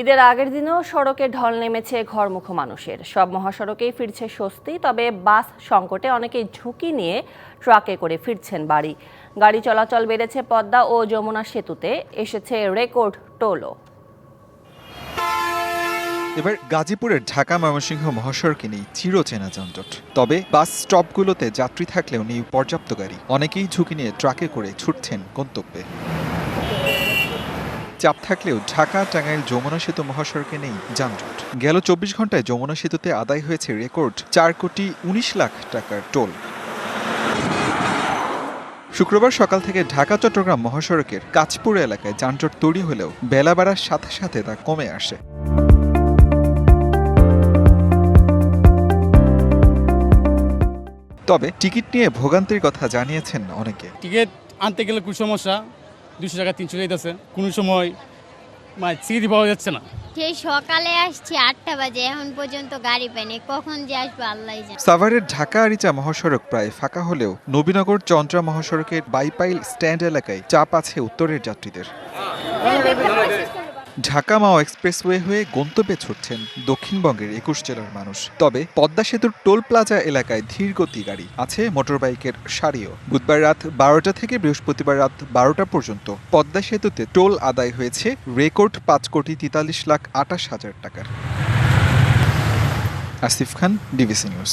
ঈদের আগের দিনেও সড়কে ঢল নেমেছে ঘরমুখ মানুষের। সব মহাসড়কেই ফিরছে স্বস্তি, তবে বাস সংকটে অনেকেই ঝুঁকি নিয়ে ট্রাকে করে ফিরছেন বাড়ি। গাড়ি চলাচল বেড়েছে পদ্মা ও যমুনা সেতুতে, এসেছে রেকর্ড টোলও। এবার গাজীপুরের ঢাকা ময়মনসিংহ মহাসড়কে নেই চিরচেনা যানজট। তবে বাস স্টপগুলোতে যাত্রী থাকলেও নেই পর্যাপ্ত গাড়ি। অনেকেই ঝুঁকি নিয়ে ট্রাকে করে ছুটছেন গন্তব্যে। চাপ থাকলেও ঢাকা, টাঙ্গাইল যমুনা সেতু মহাসড়কে নেই যানজট। গেল চব্বিশ ঘন্টায় যমুনা সেতুতে আদায় হয়েছে রেকর্ড চার কোটি উনিশ লাখ টাকার টোল। শুক্রবার সকাল থেকে ঢাকা, চট্টগ্রাম মহাসড়কের কাঁচপুর এলাকায় যানজট তৈরি হলেও বেলা বাড়ার সাথে সাথে তা কমে আসে। তবে টিকিট নিয়ে ভোগান্তির কথা জানিয়েছেন অনেকে। টিকিট আনতে গেলে খুব সমস্যা। দুশো টাকা তিনশো যাইতেছে কোনো সময় মানে চিকিৎসা পাওয়া যাচ্ছে না সেই সকালে আসছি আটটা বাজে এখন পর্যন্ত গাড়ি পাইনি কখন যে আসব আল্লাহ জানে সাভারের ঢাকা আরিচা মহাসড়ক প্রায় ফাঁকা হলেও নবীনগর চন্দ্রা মহাসড়কের বাইপাইল স্ট্যান্ড এলাকায় চাপ আছে উত্তরের যাত্রীদের ঢাকা মাও এক্সপ্রেসওয়ে হয়ে গন্তব্যে ছুটছেন দক্ষিণবঙ্গের একুশ জেলার মানুষ। তবে পদ্মা সেতুর টোল প্লাজা এলাকায় ধীর গতি গাড়ি আছে মোটরবাইকের সারিও। বুধবার রাত বারোটা থেকে বৃহস্পতিবার রাত বারোটা পর্যন্ত পদ্মা সেতুতে টোল আদায় হয়েছে রেকর্ড পাঁচ কোটি তেতাল্লিশ লাখ আটাশ হাজার টাকার। Asif Khan, DBC news.